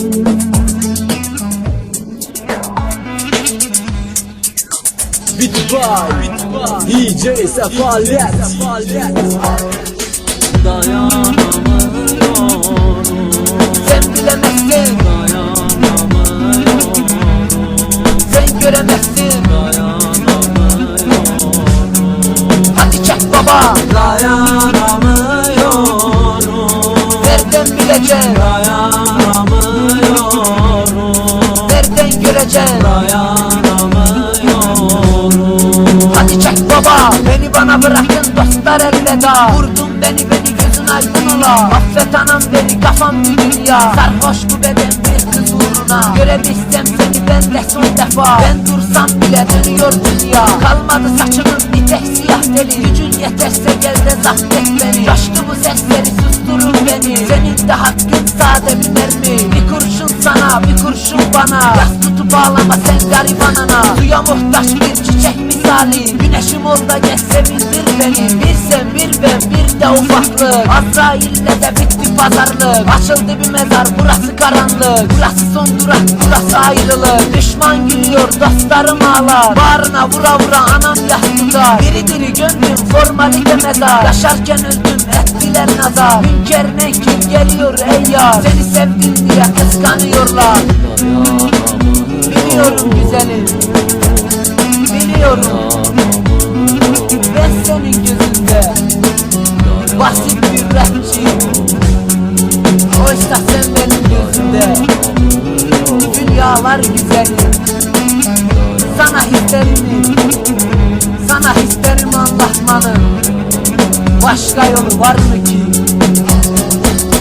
Beat by DJ Sefalet Sen bilemezsin Sen göremezsin Nereden göreceksin Hadi çek baba Beni bana bırakın dostlar elveda. Vurdun beni beni gözün aydın ola. Affet anam beni kafam bir dünya. Sarhoş bu beden bir kız uğruna. Görebilsem seni ben de son defa. Ben dursam bile dönüyor dünya. Kalmadı saçımın bir tek siyah deli Gücün yeterse gel de zapt et beni. Coştu bu sesleri susturun beni. Senin de hakkın sade bir mermi. Bir kurşun sana bir kurşun bana. Yas tutup ağlama sen gariban ana Suya muhtaç bir çiçek misali. Güneşim ol da gel sevindir beni. Bir sen bir ben bir de ufaklık. Azrail'le de bitti pazarlık. Açıldı bir mezar burası karanlık. Burası son durak burası ayrılık. Düşman gülüyor dostlarım ağlar. Bağrına vura vura anam yas tutar. Diri diri gönlüm formalite mezar. Yaşarken öldüm ettiler nazar. Hünkâr nenkir geliyor ey yar. Seni sevdim diye kıskanıyorlar Biliyorum güzelim Biliyorum. Ben senin gözünde Basit bir rapçiyim Oysa sen benim gözümde Dünyalar güzeli. Sana hislerimi Sana hislerimi anlatmanın Başka yolu var mı ki?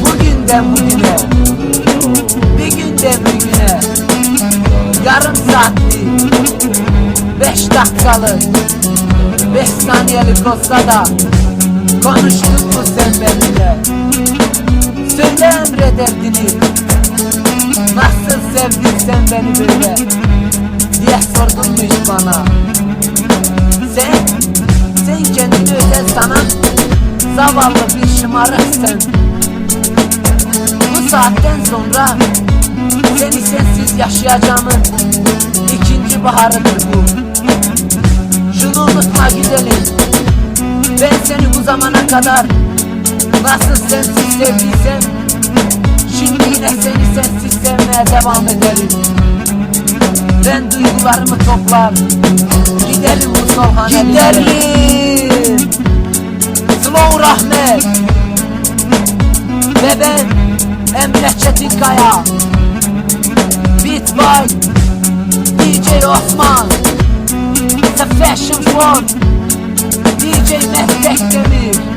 Bugünden bugüne Beş dakikalık. Beş saniyelik olsa da Konuştun mu sen benimle? Söyle emrederdini Nasıl sevdin sen beni böyle? Diye sordun mu hiç bana? Sen Sen kendini özel sanan Zavallı bir şımarıksın. Bu saatten sonra Seni sensiz yaşayacağımın ikinci baharıdır bu unutma gidelim Ben seni bu zamana kadar Nasıl sensiz sevdiysem Şimdi yine seni sensiz sevmeye devam ederim. Ben duygularımı toplar Giderim bu solhaneliğe Giderim Slow Rahmet. Ve ben Emre Çetinkaya Beat by DJ Osman the fashion one. DJ Matt Factory.